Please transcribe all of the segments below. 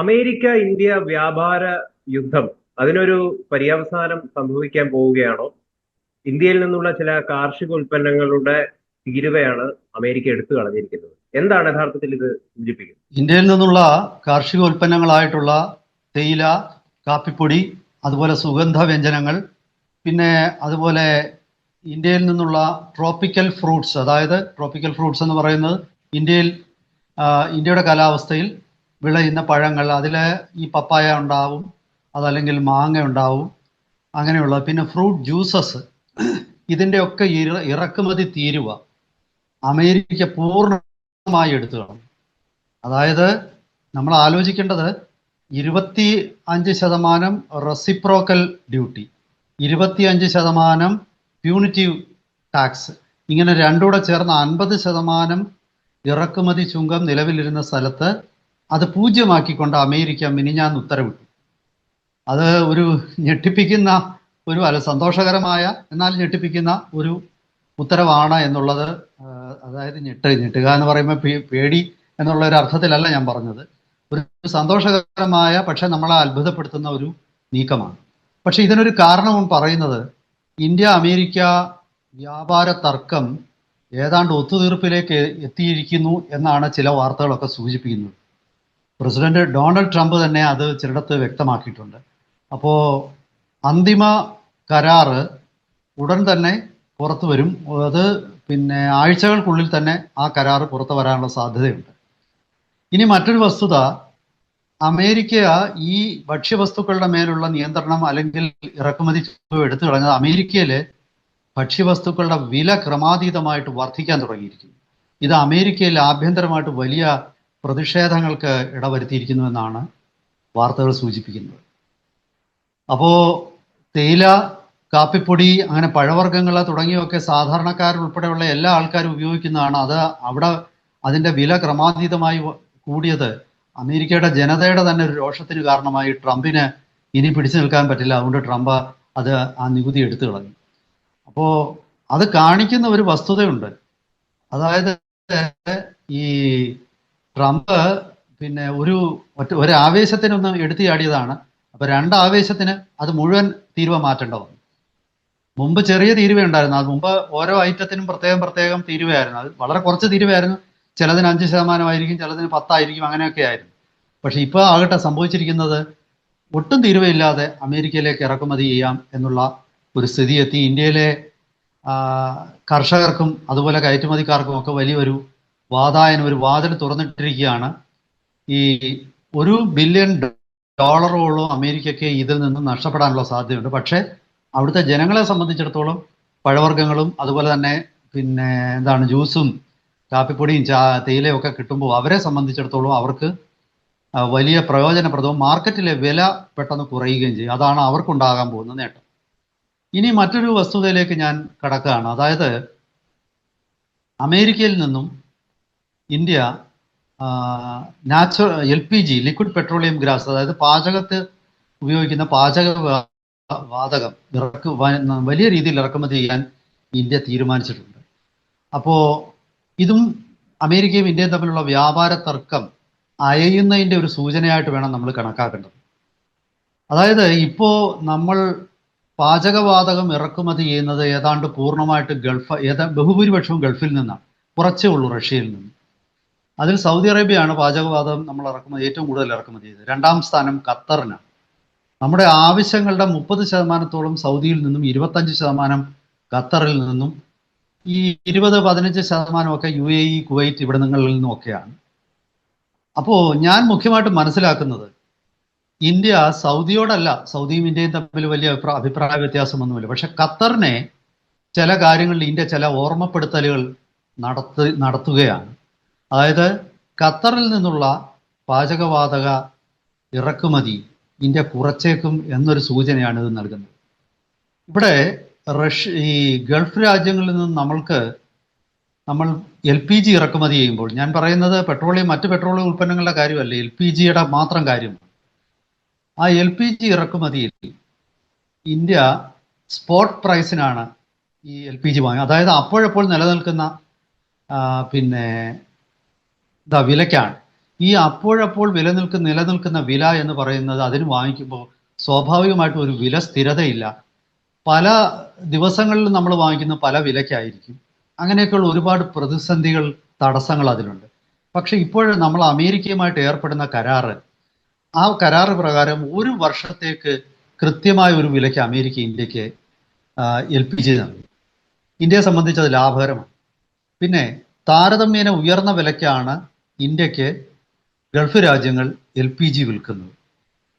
America India വ്യാപാര യുദ്ധം അതിനൊരു പര്യവസാനം സംഭവിക്കാൻ പോവുകയാണോ? ഇന്ത്യയിൽ നിന്നുള്ള ചില കാർഷിക ഉൽപ്പന്നങ്ങളുടെ തീരുവയാണ് അമേരിക്ക എടുത്തു കളഞ്ഞിരിക്കുന്നത്. എന്താണ് യഥാർത്ഥത്തിൽ ഇത് സൂചിപ്പിക്കുന്നത്? ഇന്ത്യയിൽ നിന്നുള്ള കാർഷിക ഉൽപ്പന്നങ്ങളായിട്ടുള്ള തേയില കാപ്പിപ്പൊടി അതുപോലെ സുഗന്ധ വ്യഞ്ജനങ്ങൾ പിന്നെ അതുപോലെ ഇന്ത്യയിൽ നിന്നുള്ള ട്രോപ്പിക്കൽ ഫ്രൂട്ട്സ് അതായത് ട്രോപ്പിക്കൽ ഫ്രൂട്ട്സ് എന്ന് പറയുന്നത് ഇന്ത്യയിൽ ഇന്ത്യയുടെ കാലാവസ്ഥയിൽ വിളയുന്ന പഴങ്ങൾ അതിൽ ഈ പപ്പായ ഉണ്ടാവും അതല്ലെങ്കിൽ മാങ്ങ ഉണ്ടാവും അങ്ങനെയുള്ള പിന്നെ ഫ്രൂട്ട് ജ്യൂസസ് ഇതിന്റെയൊക്കെ ഇറ ഇറക്കുമതി തീരുവ അമേരിക്ക പൂർണമായി എടുത്തു അതായത് നമ്മൾ ആലോചിക്കേണ്ടത് ഇരുപത്തി അഞ്ച് ശതമാനം റെസിപ്രോക്കൽ ഡ്യൂട്ടി ഇരുപത്തിയഞ്ച് ശതമാനം പ്യൂണിറ്റീവ് ടാക്സ് ഇങ്ങനെ രണ്ടുകൂടെ ചേർന്ന് അൻപത് ശതമാനം ഇറക്കുമതി ചുങ്കം നിലവിലിരുന്ന സ്ഥലത്ത് അത് പൂജ്യമാക്കിക്കൊണ്ട് അമേരിക്ക മിനിഞ്ഞാന്ന് ഉത്തരവിട്ടു. അത് ഒരു ഞെട്ടിപ്പിക്കുന്ന ഒരു അല്ല സന്തോഷകരമായ എന്നാൽ ഞെട്ടിപ്പിക്കുന്ന ഒരു ഉത്തരവാണ് എന്നുള്ളത് അതായത് ഞെട്ട് ഞെട്ടുക എന്ന് പറയുമ്പോൾ പേടി എന്നുള്ള ഒരു അർത്ഥത്തിലല്ല ഞാൻ പറഞ്ഞത്. ഒരു സന്തോഷകരമായ പക്ഷെ നമ്മളെ അത്ഭുതപ്പെടുത്തുന്ന ഒരു നീക്കമാണ്. പക്ഷെ ഇതിനൊരു കാരണവും പറയുന്നത് ഇന്ത്യ അമേരിക്ക വ്യാപാര തർക്കം ഏതാണ്ട് ഒത്തുതീർപ്പിലേക്ക് എത്തിയിരിക്കുന്നു എന്നാണ് ചില വാർത്തകളൊക്കെ സൂചിപ്പിക്കുന്നത്. പ്രസിഡന്റ് ഡൊണാൾഡ് ട്രംപ് തന്നെ അത് ചിലയിടത്ത് വ്യക്തമാക്കിയിട്ടുണ്ട്. അപ്പോൾ അന്തിമ കരാറ് ഉടൻ തന്നെ പുറത്തു വരും. അത് പിന്നെ ആഴ്ചകൾക്കുള്ളിൽ തന്നെ ആ കരാറ് പുറത്തു വരാനുള്ള സാധ്യതയുണ്ട്. ഇനി മറ്റൊരു വസ്തുത അമേരിക്ക ഈ ഭക്ഷ്യവസ്തുക്കളുടെ മേലുള്ള നിയന്ത്രണം അല്ലെങ്കിൽ ഇറക്കുമതി എടുത്തു കളഞ്ഞത് അമേരിക്കയിലെ ഭക്ഷ്യവസ്തുക്കളുടെ വില ക്രമാതീതമായിട്ട് വർദ്ധിക്കാൻ തുടങ്ങിയിരിക്കുന്നു. ഇത് അമേരിക്കയിൽ ആഭ്യന്തരമായിട്ട് വലിയ പ്രതിഷേധങ്ങൾക്ക് ഇടവരുത്തിയിരിക്കുന്നുവെന്നാണ് വാർത്തകൾ സൂചിപ്പിക്കുന്നത്. അപ്പോൾ തേയില കാപ്പിപ്പൊടി അങ്ങനെ പഴവർഗങ്ങൾ തുടങ്ങിയൊക്കെ സാധാരണക്കാരുൾപ്പെടെയുള്ള എല്ലാ ആൾക്കാരും ഉപയോഗിക്കുന്നതാണ്. അത് അവിടെ അതിന്റെ വില ക്രമാതീതമായി കൂടിയത് അമേരിക്കയുടെ ജനതയുടെ തന്നെ ഒരു രോഷത്തിന് കാരണമായി ട്രംപിന് ഇനി പിടിച്ചു നിൽക്കാൻ പറ്റില്ല. അതുകൊണ്ട് ട്രംപ് അത് ആ നികുതി എടുത്തു കളഞ്ഞു. അപ്പോൾ അത് കാണിക്കുന്ന ഒരു വസ്തുതയുണ്ട്. അതായത് ഈ ട്രംപ് പിന്നെ ഒരു ഒറ്റ ഒരു ആവേശത്തിനൊന്നും എടുത്തു ചാടിയതാണ്. അപ്പൊ രണ്ട് ആവേശത്തിന് അത് മുഴുവൻ തീരുവ മാറ്റേണ്ട വന്നു മുമ്പ് ചെറിയ തീരുവ ഉണ്ടായിരുന്നു. അത് മുമ്പ് ഓരോ ഐറ്റത്തിനും പ്രത്യേകം പ്രത്യേകം തീരുവയായിരുന്നു. അത് വളരെ കുറച്ച് തീരുവയായിരുന്നു. ചിലതിന് അഞ്ച് ശതമാനമായിരിക്കും ചിലതിന് പത്തായിരിക്കും അങ്ങനെയൊക്കെ ആയിരുന്നു. പക്ഷെ ഇപ്പോൾ ആകട്ടെ സംഭവിച്ചിരിക്കുന്നത് ഒട്ടും തീരുവയില്ലാതെ അമേരിക്കയിലേക്ക് ഇറക്കുമതി ചെയ്യാം എന്നുള്ള ഒരു സ്ഥിതി എത്തി ഇന്ത്യയിലെ കർഷകർക്കും അതുപോലെ കയറ്റുമതിക്കാർക്കും ഒക്കെ വലിയൊരു വാതായനം ഒരു വാതിൽ തുറന്നിട്ടിരിക്കുകയാണ്. ഈ ഒരു ബില്യൺ ഡോളറോളം അമേരിക്കയ്ക്ക് ഇതിൽ നിന്ന് നഷ്ടപ്പെടാനുള്ള സാധ്യതയുണ്ട്. പക്ഷേ അവിടുത്തെ ജനങ്ങളെ സംബന്ധിച്ചിടത്തോളം പഴവർഗങ്ങളും അതുപോലെ തന്നെ പിന്നെ എന്താണ് ജ്യൂസും കാപ്പിപ്പൊടിയും ചാ തേയിലയും ഒക്കെ കിട്ടുമ്പോൾ അവരെ സംബന്ധിച്ചിടത്തോളം അവർക്ക് വലിയ പ്രയോജനപ്രദവും മാർക്കറ്റിലെ വില പെട്ടെന്ന് കുറയുകയും ചെയ്യും. അതാണ് അവർക്കുണ്ടാകാൻ പോകുന്ന നേട്ടം. ഇനി മറ്റൊരു വസ്തുതയിലേക്ക് ഞാൻ കടക്കുകയാണ്. അതായത് അമേരിക്കയിൽ നിന്നും India natural L P G liquid petroleum gas അതായത് പാചകത്ത് ഉപയോഗിക്കുന്ന പാചക വാതകം ഇറക്കു വലിയ രീതിയിൽ ഇറക്കുമതി ചെയ്യാൻ ഇന്ത്യ തീരുമാനിച്ചിട്ടുണ്ട്. അപ്പോൾ ഇതും അമേരിക്കയും ഇന്ത്യയും തമ്മിലുള്ള വ്യാപാര തർക്കം അയയുന്നതിന്റെ ഒരു സൂചനയായിട്ട് വേണം നമ്മൾ കണക്കാക്കേണ്ടത്. അതായത് ഇപ്പോൾ നമ്മൾ പാചകവാതകം ഇറക്കുമതി ചെയ്യുന്നത് ഏതാണ്ട് പൂർണമായിട്ട് ഗൾഫ് ഏതാ ബഹുഭൂരിപക്ഷവും ഗൾഫിൽ നിന്നാണ്. കുറച്ചേ ഉള്ളൂ റഷ്യയിൽ നിന്ന്. അതിൽ സൗദി അറേബ്യയാണ് പാചകവാതകം നമ്മൾ ഇറക്കുമതി ഏറ്റവും കൂടുതൽ ഇറക്കുമതി ചെയ്തത്. രണ്ടാം സ്ഥാനം ഖത്തറിനാണ് നമ്മുടെ ആവശ്യങ്ങളുടെ മുപ്പത് ശതമാനത്തോളം സൗദിയിൽ നിന്നും ഇരുപത്തഞ്ച് ശതമാനം ഖത്തറിൽ നിന്നും ഈ ഇരുപത് പതിനഞ്ച് ശതമാനമൊക്കെ യു എ ഇ കുവൈറ്റ് ഇവിടെ നിങ്ങളിൽ നിന്നുമൊക്കെയാണ്. അപ്പോൾ ഞാൻ മുഖ്യമായിട്ട് മനസ്സിലാക്കുന്നത് ഇന്ത്യ സൗദിയോടല്ല സൗദിയും ഇന്ത്യയും തമ്മിൽ വലിയ അഭിപ്രായ വ്യത്യാസമൊന്നുമില്ല. പക്ഷെ ഖത്തറിനെ ചില കാര്യങ്ങളിൽ ഇന്ത്യ ചില ഓർമ്മപ്പെടുത്തലുകൾ നടത്തി നടത്തുകയാണ്. അതായത് ഖത്തറിൽ നിന്നുള്ള പാചകവാതക ഇറക്കുമതി ഇന്ത്യ കുറച്ചേക്കും എന്നൊരു സൂചനയാണ് ഇത് നൽകുന്നത്. ഇവിടെ റഷ്യ ഈ ഗൾഫ് രാജ്യങ്ങളിൽ നിന്ന് നമ്മൾക്ക് നമ്മൾ എൽ പി ജി ഇറക്കുമതി ചെയ്യുമ്പോൾ ഞാൻ പറയുന്നത് പെട്രോളിയം മറ്റ് പെട്രോളിയം ഉൽപ്പന്നങ്ങളുടെ കാര്യമല്ല എൽ പി ജിയുടെ മാത്രം കാര്യമാണ് ആ എൽ പി ജി ഇറക്കുമതിയിൽ ഇന്ത്യ സ്പോട്ട് പ്രൈസിനാണ് ഈ എൽ പി ജി വാങ്ങുക അതായത് അപ്പോഴപ്പോൾ നിലനിൽക്കുന്ന പിന്നെ എന്താ വിലയ്ക്കാണ്. ഈ അപ്പോഴപ്പോൾ വില നിൽക്കുന്ന നിലനിൽക്കുന്ന വില എന്ന് പറയുന്നത് അതിന് വാങ്ങിക്കുമ്പോൾ സ്വാഭാവികമായിട്ടും ഒരു വില സ്ഥിരതയില്ല. പല ദിവസങ്ങളിൽ നമ്മൾ വാങ്ങിക്കുന്ന പല വിലയ്ക്കായിരിക്കും. അങ്ങനെയൊക്കെയുള്ള ഒരുപാട് പ്രതിസന്ധികൾ തടസ്സങ്ങൾ അതിലുണ്ട്. പക്ഷെ ഇപ്പോൾ നമ്മൾ അമേരിക്കയുമായിട്ട് ഏർപ്പെടുന്ന കരാറ് ആ കരാറ് പ്രകാരം ഒരു വർഷത്തേക്ക് കൃത്യമായ ഒരു വിലയ്ക്ക് അമേരിക്ക ഇന്ത്യയ്ക്ക് എൽ പി ജി നൽകി. ഇന്ത്യയെ സംബന്ധിച്ച് അത് ലാഭകരമാണ്. പിന്നെ താരതമ്യേന ഉയർന്ന വിലയ്ക്കാണ് ഇന്ത്യയ്ക്ക് ഗൾഫ് രാജ്യങ്ങൾ എൽ പി ജി വിൽക്കുന്നത്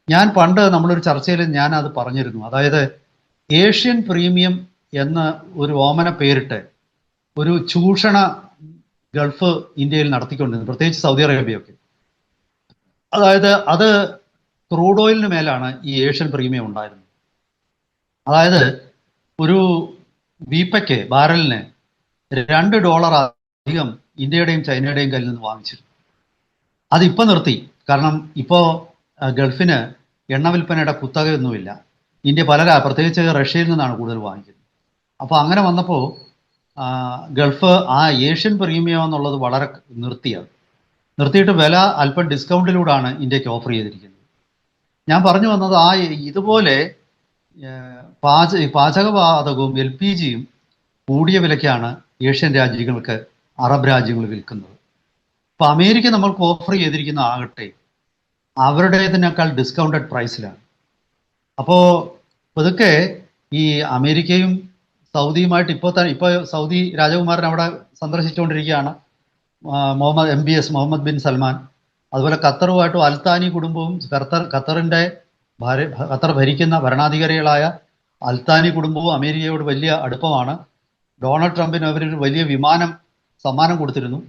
ഞാൻ പണ്ട് നമ്മളൊരു ചർച്ചയിൽ ഞാൻ അത് പറഞ്ഞിരുന്നു. അതായത് ഏഷ്യൻ പ്രീമിയം എന്ന ഒരു ഓമന പേരിട്ട് ഒരു ചൂഷണ ഗൾഫ് ഇന്ത്യയിൽ നടത്തിക്കൊണ്ടിരുന്നു പ്രത്യേകിച്ച് സൗദി അറേബ്യയൊക്കെ. അതായത് അത് ക്രൂഡ് ഓയിലിന് മേലാണ് ഈ ഏഷ്യൻ പ്രീമിയം ഉണ്ടായിരുന്നത്. അതായത് ഒരു വീപ്പയ്ക്ക് ബാരലിന് രണ്ട് ഡോളർ അധികം ഇന്ത്യയുടെയും ചൈനയുടെയും കയ്യിൽ നിന്ന് വാങ്ങിച്ചിരുന്നു. അതിപ്പോ നിർത്തി. കാരണം ഇപ്പോൾ ഗൾഫിന് എണ്ണ വിൽപ്പനയുടെ കുത്തകയൊന്നുമില്ല. ഇന്ത്യ പല പ്രത്യേകിച്ച് റഷ്യയിൽ നിന്നാണ് കൂടുതൽ വാങ്ങിക്കുന്നത്. അപ്പോൾ അങ്ങനെ വന്നപ്പോൾ ഗൾഫ് ആ ഏഷ്യൻ പ്രീമിയം എന്നുള്ളത് വളരെ നിർത്തിയത്. നിർത്തിയിട്ട് വില അല്പം ഡിസ്കൗണ്ടിലൂടെയാണ് ഇന്ത്യയ്ക്ക് ഓഫർ ചെയ്തിരിക്കുന്നത്. ഞാൻ പറഞ്ഞു വന്നത് ആ ഇതുപോലെ പാച പാചകവാതകവും എൽ പി ജിയും കൂടിയ വിലയ്ക്കാണ് ഏഷ്യൻ രാജ്യങ്ങൾക്ക് അറബ് രാജ്യങ്ങൾ വിൽക്കുന്നത്. ഇപ്പൊ അമേരിക്ക നമ്മൾക്ക് ഓഫർ ചെയ്തിരിക്കുന്ന ആകട്ടെ അവരുടേതിനേക്കാൾ ഡിസ്കൗണ്ടഡ് പ്രൈസിലാണ് അപ്പോ പതുക്കെ ഈ അമേരിക്കയും സൗദിയുമായിട്ട് ഇപ്പോൾ തന്നെ ഇപ്പോൾ സൗദി രാജകുമാരൻ അവിടെ സന്ദർശിച്ചുകൊണ്ടിരിക്കുകയാണ്. Mohammed M B S Mohammed bin Salman. അതുപോലെ ഖത്തറുമായിട്ടും അൽത്താനി കുടുംബവും ഖത്തർ ഖത്തറിന്റെ ഖത്തർ ഭരിക്കുന്ന ഭരണാധികാരികളായ അൽത്താനി കുടുംബവും അമേരിക്കയോട് വലിയ അടുപ്പമാണ്. ഡൊണാൾഡ് ട്രംപിന് അവരൊരു വലിയ വിമാനം സമ്മാനം കൊടുത്തിരുന്നു.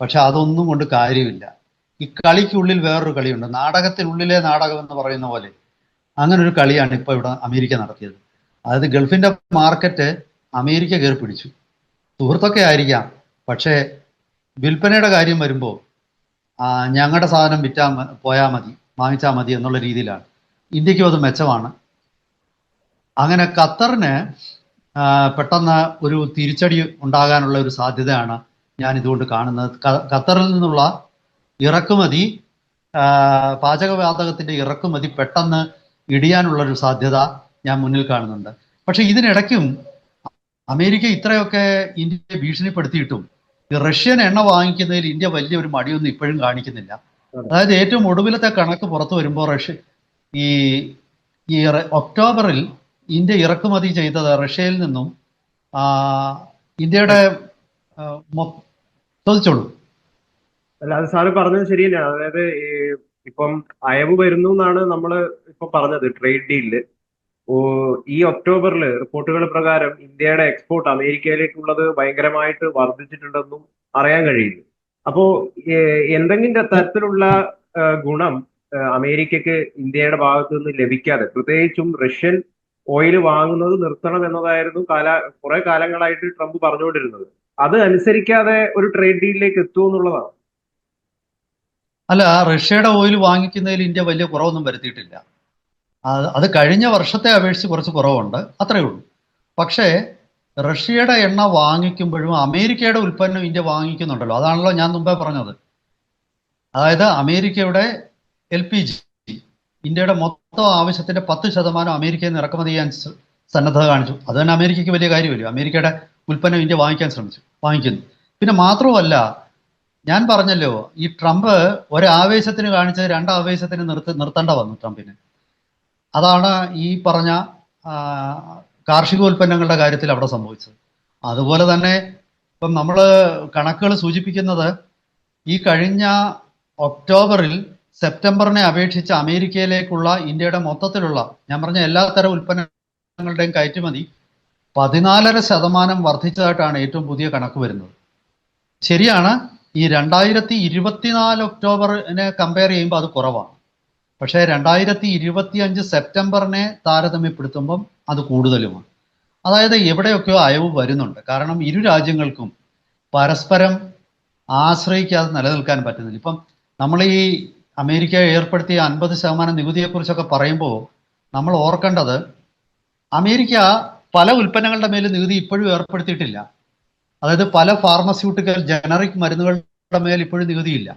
പക്ഷെ അതൊന്നും കൊണ്ട് കാര്യമില്ല. ഈ കളിക്കുള്ളിൽ വേറൊരു കളിയുണ്ട്. നാടകത്തിനുള്ളിലെ നാടകം എന്ന് പറയുന്ന പോലെ അങ്ങനെ ഒരു കളിയാണ് ഇപ്പോൾ ഇവിടെ അമേരിക്ക നടത്തിയത്. അതായത് ഗൾഫിന്റെ മാർക്കറ്റ് അമേരിക്ക കയറി പിടിച്ചു. സുഹൃത്തൊക്കെ ആയിരിക്കാം. പക്ഷേ വിൽപ്പനയുടെ കാര്യം വരുമ്പോൾ ഞങ്ങളുടെ സാധനം വിറ്റാ പോയാൽ മതി വാങ്ങിച്ചാൽ മതി എന്നുള്ള രീതിയിലാണ്. ഇന്ത്യക്കും അത് മെച്ചമാണ്. അങ്ങനെ ഖത്തറിന് പെട്ടെന്ന് ഒരു തിരിച്ചടി ഉണ്ടാകാനുള്ള ഒരു സാധ്യതയാണ് ഞാൻ ഇതുകൊണ്ട് കാണുന്നത് ഖത്തറിൽ നിന്നുള്ള ഇറക്കുമതി പാചകവാതകത്തിന്റെ ഇറക്കുമതി പെട്ടെന്ന് ഇടിയാനുള്ള ഒരു സാധ്യത ഞാൻ മുന്നിൽ കാണുന്നുണ്ട്. പക്ഷെ ഇതിനിടയ്ക്കും അമേരിക്ക ഇത്രയൊക്കെ ഇന്ത്യയെ ഭീഷണിപ്പെടുത്തിയിട്ടും റഷ്യൻ എണ്ണ വാങ്ങിക്കുന്നതിൽ ഇന്ത്യ വലിയൊരു മടിയൊന്നും ഇപ്പോഴും കാണിക്കുന്നില്ല. അതായത് ഏറ്റവും ഒടുവിലത്തെ കണക്ക് പുറത്തു വരുമ്പോൾ റഷ്യ ഈ ഈ ഒക്ടോബറിൽ ഇന്ത്യ ഇറക്കുമതി ചെയ്തത് റഷ്യയിൽ നിന്നും ഇന്ത്യയുടെ ചോദിച്ചോളൂ. അല്ല അത് സാറ് പറഞ്ഞത് ശരിയല്ല? അതായത് ഇപ്പം അയവ് വരുന്നു എന്നാണ് നമ്മൾ ഇപ്പൊ പറഞ്ഞത് ട്രേഡ് ഡീലിൽ ഈ ഒക്ടോബറിൽ റിപ്പോർട്ടുകൾ പ്രകാരം ഇന്ത്യയുടെ എക്സ്പോർട്ട് അമേരിക്കയിലേക്കുള്ളത് ഭയങ്കരമായിട്ട് വർദ്ധിച്ചിട്ടുണ്ടെന്നും അറിയാൻ കഴിയുന്നു. അപ്പോ എന്തെങ്കിലും തരത്തിലുള്ള ഗുണം അമേരിക്കക്ക് ഇന്ത്യയുടെ ഭാഗത്തു നിന്ന് ലഭിക്കാതെ പ്രത്യേകിച്ചും റഷ്യൻ ഓയിൽ വാങ്ങുന്നത് നിർത്തണം എന്നതായിരുന്നു കാല കുറെ കാലങ്ങളായിട്ട് ട്രംപ് പറഞ്ഞുകൊണ്ടിരുന്നത്. അത് അനുസരിക്കാതെ ഒരു ട്രേഡ് ഡീലിലേക്ക് എത്തുമോ എന്നുള്ളതാണ്. അല്ല റഷ്യയുടെ ഓയിൽ വാങ്ങിക്കുന്നതിൽ ഇന്ത്യ വലിയ കുറവൊന്നും വരുത്തിയിട്ടില്ല. അത് കഴിഞ്ഞ വർഷത്തെ അപേക്ഷിച്ച് കുറച്ച് കുറവുണ്ട്. അത്രയേ ഉള്ളൂ. പക്ഷേ റഷ്യയുടെ എണ്ണ വാങ്ങിക്കുമ്പോഴും അമേരിക്കയുടെ ഉൽപ്പന്നം ഇന്ത്യ വാങ്ങിക്കുന്നുണ്ടല്ലോ. അതാണല്ലോ ഞാൻ മുമ്പേ പറഞ്ഞത്. അതായത് അമേരിക്കയുടെ എൽ പി ജി ഇന്ത്യയുടെ മൊത്തം ആവശ്യത്തിന്റെ പത്ത് ശതമാനം അമേരിക്കയിൽ നിന്ന് ഇറക്കുമതി ചെയ്യാൻ സന്നദ്ധത കാണിച്ചു. അത് തന്നെ അമേരിക്കയ്ക്ക് വലിയ കാര്യമല്ലോ? അമേരിക്കയുടെ ഉൽപ്പന്നം ഇന്ത്യ വാങ്ങിക്കാൻ ശ്രമിച്ചു വാങ്ങിക്കുന്നു. പിന്നെ മാത്രവുമല്ല ഞാൻ പറഞ്ഞല്ലോ ഈ ട്രംപ് ഒരാവേശത്തിന് കാണിച്ചത് രണ്ടാവേശത്തിന് നിർത്തി നിർത്തേണ്ട വന്നു ട്രംപിന്. അതാണ് ഈ പറഞ്ഞ കാർഷിക കാർഷികോൽപ്പന്നങ്ങളുടെ കാര്യത്തിൽ അവിടെ സംഭവിച്ചത്. അതുപോലെ തന്നെ ഇപ്പം നമ്മൾ കണക്കുകൾ സൂചിപ്പിക്കുന്നത് ഈ കഴിഞ്ഞ ഒക്ടോബറിൽ സെപ്റ്റംബറിനെ അപേക്ഷിച്ച് അമേരിക്കയിലേക്കുള്ള ഇന്ത്യയുടെ മൊത്തത്തിലുള്ള ഞാൻ പറഞ്ഞ എല്ലാ തരം ഉൽപ്പന്നങ്ങളുടെയും കയറ്റുമതി പതിനാലര ശതമാനം വർദ്ധിച്ചതായിട്ടാണ് ഏറ്റവും പുതിയ കണക്ക് വരുന്നത്. ശരിയാണ് ഈ രണ്ടായിരത്തി ഇരുപത്തിനാല് ഒക്ടോബറിനെ കമ്പയർ ചെയ്യുമ്പോൾ അത് കുറവാണ്. പക്ഷേ രണ്ടായിരത്തി ഇരുപത്തി അഞ്ച് സെപ്റ്റംബറിനെ താരതമ്യപ്പെടുത്തുമ്പം അത് കൂടുതലുമാണ്. അതായത് എവിടെയൊക്കെയോ അയവ് വരുന്നുണ്ട്. കാരണം ഇരു രാജ്യങ്ങൾക്കും പരസ്പരം ആശ്രയിക്കാതെ നിലനിൽക്കാൻ പറ്റുന്നില്ല. ഇപ്പം നമ്മൾ ഈ അമേരിക്ക ഏർപ്പെടുത്തിയ അൻപത് ശതമാനം നികുതിയെക്കുറിച്ചൊക്കെ പറയുമ്പോൾ നമ്മൾ ഓർക്കേണ്ടത് അമേരിക്ക പല ഉൽപ്പന്നങ്ങളുടെ മേൽ നികുതി ഇപ്പോഴും ഏർപ്പെടുത്തിയിട്ടില്ല. അതായത് പല ഫാർമസ്യൂട്ടിക്കൽ ജനറിക് മരുന്നുകളുടെ മേൽ ഇപ്പോഴും നികുതിയില്ല.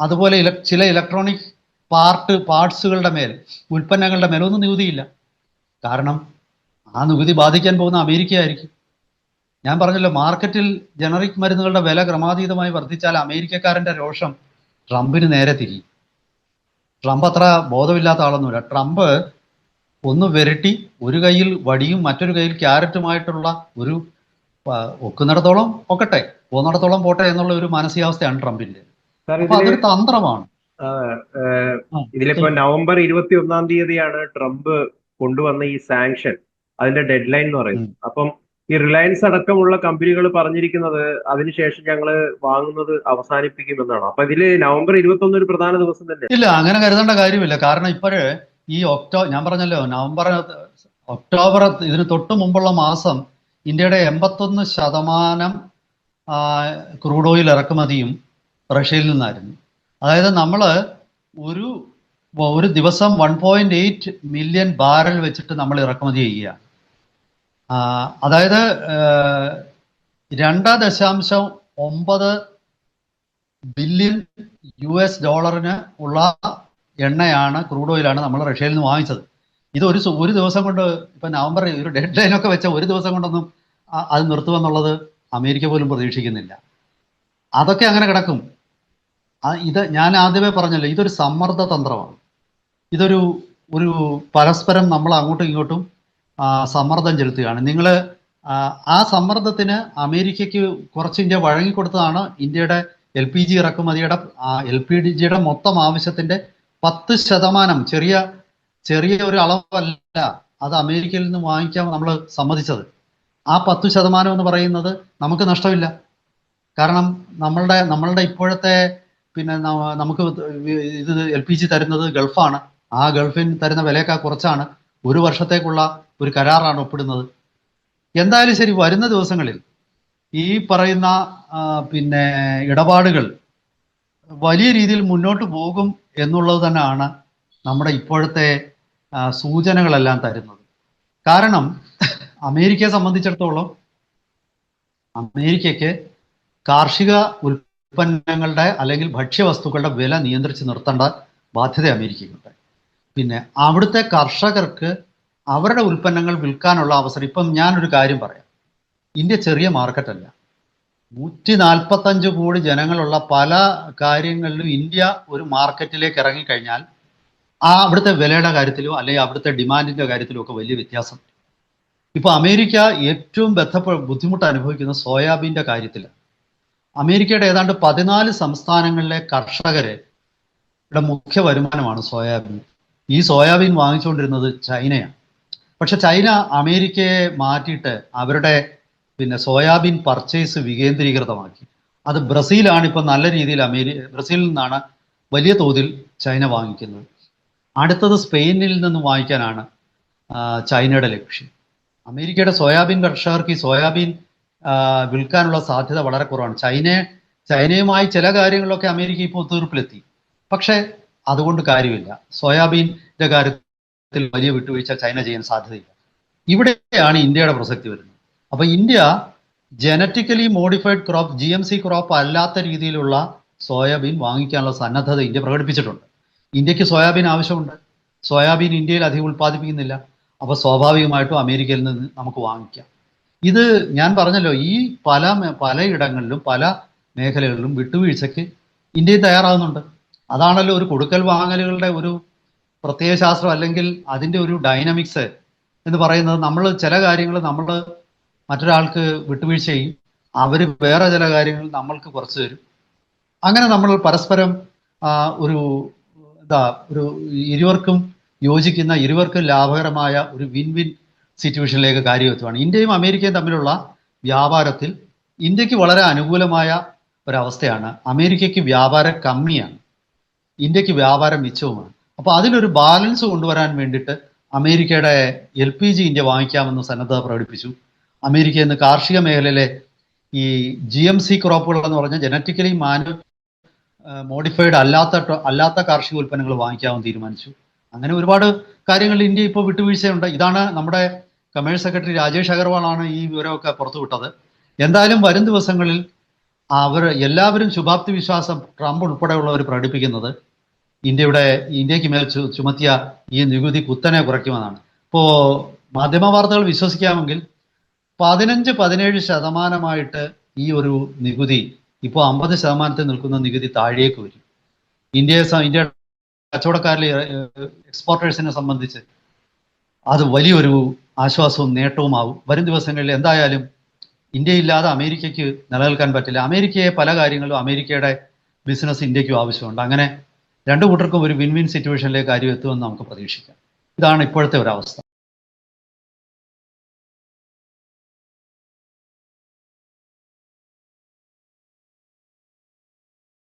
അതുപോലെ ഇല ചില ഇലക്ട്രോണിക് പാർട്ട് പാർട്സുകളുടെ മേൽ ഉൽപ്പന്നങ്ങളുടെ മേലൊന്നും നികുതിയില്ല. കാരണം ആ നികുതി ബാധിക്കാൻ പോകുന്ന അമേരിക്കയായിരിക്കും. ഞാൻ പറഞ്ഞല്ലോ മാർക്കറ്റിൽ ജനറിക് മരുന്നുകളുടെ വില ക്രമാതീതമായി വർദ്ധിച്ചാൽ അമേരിക്കക്കാരന്റെ രോഷം ട്രംപിന് നേരെ തിരിയും. ട്രംപ് അത്ര ബോധമില്ലാത്ത ആളൊന്നുമില്ല. ട്രംപ് ഒന്ന് വിരട്ടി ഒരു കയ്യിൽ വടിയും മറ്റൊരു കയ്യിൽ ക്യാരറ്റുമായിട്ടുള്ള ഒരു ഒക്കുന്നിടത്തോളം ഒക്കട്ടെ പോകുന്നിടത്തോളം പോട്ടെ എന്നുള്ള ഒരു മാനസികാവസ്ഥയാണ് ട്രംപിന്റെ അതൊരു തന്ത്രമാണ്. ഇതിലിപ്പോ നവംബർ ഇരുപത്തി ഒന്നാം തീയതിയാണ് ട്രംപ് കൊണ്ടുവന്ന ഈ സാങ്ഷൻ അതിന്റെ ഡെഡ് ലൈൻ എന്ന് പറയുന്നത്. അപ്പം ഈ റിലയൻസ് അടക്കമുള്ള കമ്പനികൾ പറഞ്ഞിരിക്കുന്നത് അതിനുശേഷം ഞങ്ങൾ വാങ്ങുന്നത് അവസാനിപ്പിക്കുമെന്നാണ്. അപ്പൊ ഇതിൽ നവംബർ ഇരുപത്തി ഒന്ന് ഒരു പ്രധാന ദിവസം തന്നെ. ഇല്ല അങ്ങനെ കരുതേണ്ട കാര്യമില്ല. കാരണം ഇപ്പോഴ് ഈ ഒക്ടോ ഞാൻ പറഞ്ഞല്ലോ നവംബർ ഒക്ടോബർ ഇതിന് തൊട്ട് മുമ്പുള്ള മാസം ഇന്ത്യയുടെ എൺപത്തൊന്ന് ശതമാനം ക്രൂഡ് ഓയിൽ ഇറക്കുമതിയും റഷ്യയിൽ നിന്നായിരുന്നു. അതായത് നമ്മൾ ഒരു ഒരു ദിവസം one point eight million barrel വെച്ചിട്ട് നമ്മൾ ഇറക്കുമതി ചെയ്യുക അതായത് രണ്ട് ദശാംശം ഒമ്പത് ബില്യൺ യു എസ് ഡോളറിന് ഉള്ള എണ്ണയാണ് ക്രൂഡ് ഓയിലാണ് നമ്മൾ റഷ്യയിൽ നിന്ന് വാങ്ങിച്ചത്. ഇത് ഒരു ഒരു ദിവസം കൊണ്ട് ഇപ്പം നവംബർ ഒരു ഡെഡ് ലൈൻ ഒക്കെ വെച്ച ഒരു ദിവസം കൊണ്ടൊന്നും അത് നിർത്തുമെന്നുള്ളത് അമേരിക്ക പോലും പ്രതീക്ഷിക്കുന്നില്ല. അതൊക്കെ അങ്ങനെ കിടക്കും. ഇത് ഞാൻ ആദ്യമേ പറഞ്ഞല്ലോ ഇതൊരു സമ്മർദ്ദ തന്ത്രമാണ്. ഇതൊരു ഒരു പരസ്പരം നമ്മൾ അങ്ങോട്ടും ഇങ്ങോട്ടും സമ്മർദ്ദം ചെലുത്തുകയാണ്. നിങ്ങൾ ആ സമ്മർദ്ദത്തിന് അമേരിക്കയ്ക്ക് കുറച്ച് ഇന്ത്യ വഴങ്ങിക്കൊടുത്തതാണ് ഇന്ത്യയുടെ എൽ പി ജി ഇറക്കുമതിയുടെ എൽ പി ജിയുടെ മൊത്തം ആവശ്യത്തിന്റെ പത്ത് ശതമാനം ചെറിയ ചെറിയ ഒരു അളവല്ല അത് അമേരിക്കയിൽ നിന്ന് വാങ്ങിക്കാൻ നമ്മൾ സമ്മതിച്ചത്. ആ പത്ത് ശതമാനം എന്ന് പറയുന്നത് നമുക്ക് നഷ്ടമില്ല. കാരണം നമ്മളുടെ നമ്മളുടെ ഇപ്പോഴത്തെ പിന്നെ നമുക്ക് ഇത് എൽ പി ജി തരുന്നത് ഗൾഫാണ്. ആ ഗൾഫിന് തരുന്ന വിലയേക്കാൾ കുറച്ചാണ്. ഒരു വർഷത്തേക്കുള്ള ഒരു കരാറാണ് ഒപ്പിടുന്നത്. എന്തായാലും ശരി വരുന്ന ദിവസങ്ങളിൽ ഈ പറയുന്ന പിന്നെ ഇടപാടുകൾ വലിയ രീതിയിൽ മുന്നോട്ട് പോകും എന്നുള്ളത് തന്നെയാണ് നമ്മുടെ ഇപ്പോഴത്തെ സൂചനകളെല്ലാം തരുന്നത്. കാരണം അമേരിക്കയെ സംബന്ധിച്ചിടത്തോളം അമേരിക്കയ്ക്ക് കാർഷിക ഉൽപ്പന്നങ്ങളുടെ അല്ലെങ്കിൽ ഭക്ഷ്യവസ്തുക്കളുടെ വില നിയന്ത്രിച്ച് നിർത്തേണ്ട ബാധ്യത അമേരിക്കയ്ക്കുണ്ട്. പിന്നെ അവിടുത്തെ കർഷകർക്ക് അവരുടെ ഉൽപ്പന്നങ്ങൾ വിൽക്കാനുള്ള അവസരം ഇപ്പം ഞാനൊരു കാര്യം പറയാം. ഇന്ത്യ ചെറിയ മാർക്കറ്റല്ല നൂറ്റി നാൽപ്പത്തഞ്ച് കോടി ജനങ്ങളുള്ള പല കാര്യങ്ങളിലും ഇന്ത്യ ഒരു മാർക്കറ്റിലേക്ക് ഇറങ്ങിക്കഴിഞ്ഞാൽ ആ അവിടുത്തെ വിലയുടെ കാര്യത്തിലോ അല്ലെങ്കിൽ അവിടുത്തെ ഡിമാൻഡിന്റെ കാര്യത്തിലോ ഒക്കെ വലിയ വ്യത്യാസം. ഇപ്പൊ അമേരിക്ക ഏറ്റവും ബന്ധപ്പെ ബുദ്ധിമുട്ട് അനുഭവിക്കുന്ന സോയാബീന്റെ കാര്യത്തിൽ അമേരിക്കയുടെ ഏതാണ്ട് പതിനാല് സംസ്ഥാനങ്ങളിലെ കർഷകരെ മുഖ്യ വരുമാനമാണ് സോയാബീൻ. ഈ സോയാബീൻ വാങ്ങിച്ചുകൊണ്ടിരുന്നത് ചൈനയാണ്. പക്ഷെ ചൈന അമേരിക്കയെ മാറ്റിയിട്ട് അവരുടെ പിന്നെ സോയാബീൻ പർച്ചേസ് വികേന്ദ്രീകൃതമാക്കി. അത് ബ്രസീലാണ് ഇപ്പം നല്ല രീതിയിൽ അമേരിക്ക ബ്രസീലിൽ നിന്നാണ് വലിയ തോതിൽ ചൈന വാങ്ങിക്കുന്നത്. അടുത്തത് സ്പെയിനിൽ നിന്ന് വാങ്ങിക്കാനാണ് ചൈനയുടെ ലക്ഷ്യം. അമേരിക്കയുടെ സോയാബീൻ കർഷകർക്ക് ഈ സോയാബീൻ വിൽക്കാനുള്ള സാധ്യത വളരെ കുറവാണ്. ചൈന ചൈനയുമായി ചില കാര്യങ്ങളൊക്കെ അമേരിക്ക ഇപ്പോൾ തീർപ്പിലെത്തി. പക്ഷേ അതുകൊണ്ട് കാര്യമില്ല. സോയാബീന്റെ കാര്യത്തിൽ വലിയ വിട്ടുവീഴ്ച ചൈന ചെയ്യാൻ സാധ്യതയില്ല. ഇവിടെയാണ് ഇന്ത്യയുടെ പ്രസക്തി വരുന്നത്. അപ്പൊ India genetically modified crop G M C crop അല്ലാത്ത രീതിയിലുള്ള സോയാബീൻ വാങ്ങിക്കാനുള്ള സന്നദ്ധത ഇന്ത്യ പ്രകടിപ്പിച്ചിട്ടുണ്ട്. ഇന്ത്യയ്ക്ക് സോയാബീൻ ആവശ്യമുണ്ട്. സോയാബീൻ ഇന്ത്യയിൽ അധികം ഉൽപ്പാദിപ്പിക്കുന്നില്ല. അപ്പൊ സ്വാഭാവികമായിട്ടും അമേരിക്കയിൽ നിന്ന് നമുക്ക് വാങ്ങിക്കാം. ഇത് ഞാൻ പറഞ്ഞല്ലോ ഈ പല പലയിടങ്ങളിലും പല മേഖലകളിലും വിട്ടുവീഴ്ചയ്ക്ക് ഇന്ത്യയിൽ തയ്യാറാകുന്നുണ്ട്. അതാണല്ലോ ഒരു കൊടുക്കൽ വാങ്ങലുകളുടെ ഒരു പ്രത്യയശാസ്ത്രം അല്ലെങ്കിൽ അതിന്റെ ഒരു ഡൈനമിക്സ് എന്ന് പറയുന്നത് നമ്മൾ ചില കാര്യങ്ങൾ നമ്മൾ മറ്റൊരാൾക്ക് വിട്ടുവീഴ്ച ചെയ്യും അവർ വേറെ ചില കാര്യങ്ങൾ നമ്മൾക്ക് കുറച്ച് തരും. അങ്ങനെ നമ്മൾ പരസ്പരം ഒരു എന്താ ഒരു ഇരുവർക്കും യോജിക്കുന്ന ഇരുവർക്കും ലാഭകരമായ ഒരു വിൻ വിൻ സിറ്റുവേഷനിലേക്ക് കാര്യം എത്തുകയാണ് ഇന്ത്യയും അമേരിക്കയും തമ്മിലുള്ള വ്യാപാരത്തിൽ ഇന്ത്യയ്ക്ക് വളരെ അനുകൂലമായ ഒരവസ്ഥയാണ്. അമേരിക്കയ്ക്ക് വ്യാപാരം കമ്മിയാണ്. ഇന്ത്യയ്ക്ക് വ്യാപാരം മിച്ചവുമാണ്. അപ്പോൾ അതിലൊരു ബാലൻസ് കൊണ്ടുവരാൻ വേണ്ടിയിട്ട് അമേരിക്കയുടെ എൽ പി ജി ഇന്ത്യ വാങ്ങിക്കാമെന്ന് സന്നദ്ധത പ്രകടിപ്പിച്ചു. അമേരിക്ക ഇന്ന് കാർഷിക മേഖലയിലെ ഈ ജി എം സി ക്രോപ്പുകൾ എന്ന് പറഞ്ഞാൽ ജനറ്റിക്കലി മാനു മോഡിഫൈഡ് അല്ലാത്ത അല്ലാത്ത കാർഷിക ഉൽപ്പന്നങ്ങൾ വാങ്ങിക്കാമെന്ന് തീരുമാനിച്ചു. അങ്ങനെ ഒരുപാട് കാര്യങ്ങൾ ഇന്ത്യ ഇപ്പോൾ വിട്ടുവീഴ്ചയുണ്ട്. ഇതാണ് നമ്മുടെ കമേഴ്സ് സെക്രട്ടറി രാജേഷ് അഗർവാളാണ് ഈ വിവരമൊക്കെ പുറത്തുവിട്ടത്. എന്തായാലും വരും ദിവസങ്ങളിൽ അവർ എല്ലാവരും ശുഭാപ്തി വിശ്വാസം ട്രംപ് ഉൾപ്പെടെയുള്ളവർ പ്രകടിപ്പിക്കുന്നത് ഇന്ത്യയുടെ ഇന്ത്യയ്ക്ക് മേൽ ചുമത്തിയ ഈ നികുതി കുത്തനെ കുറയ്ക്കുമെന്നാണ്. ഇപ്പോൾ മാധ്യമ വാർത്തകൾ വിശ്വസിക്കാമെങ്കിൽ പതിനഞ്ച് പതിനേഴ് ശതമാനമായിട്ട് ഈ ഒരു നികുതി ഇപ്പോൾ അമ്പത് ശതമാനത്തിൽ നിൽക്കുന്ന നികുതി താഴേക്ക് വരും. ഇന്ത്യയെ ഇന്ത്യ കച്ചവടക്കാരിലെ എക്സ്പോർട്ടേഴ്സിനെ സംബന്ധിച്ച് അത് വലിയൊരു ആശ്വാസവും നേട്ടവുമാവും. വരും ദിവസങ്ങളിൽ എന്തായാലും ഇന്ത്യയില്ലാതെ അമേരിക്കയ്ക്ക് നിലനിൽക്കാൻ പറ്റില്ല. അമേരിക്കയെ പല കാര്യങ്ങളും അമേരിക്കയുടെ ബിസിനസ് ഇന്ത്യക്കും ആവശ്യമുണ്ട്. അങ്ങനെ രണ്ടു കൂട്ടർക്കും ഒരു വിൻ വിൻ സിറ്റുവേഷനിലേക്ക് കാര്യം എത്തുമെന്ന് നമുക്ക് പ്രതീക്ഷിക്കാം. ഇതാണ് ഇപ്പോഴത്തെ ഒരവസ്ഥ.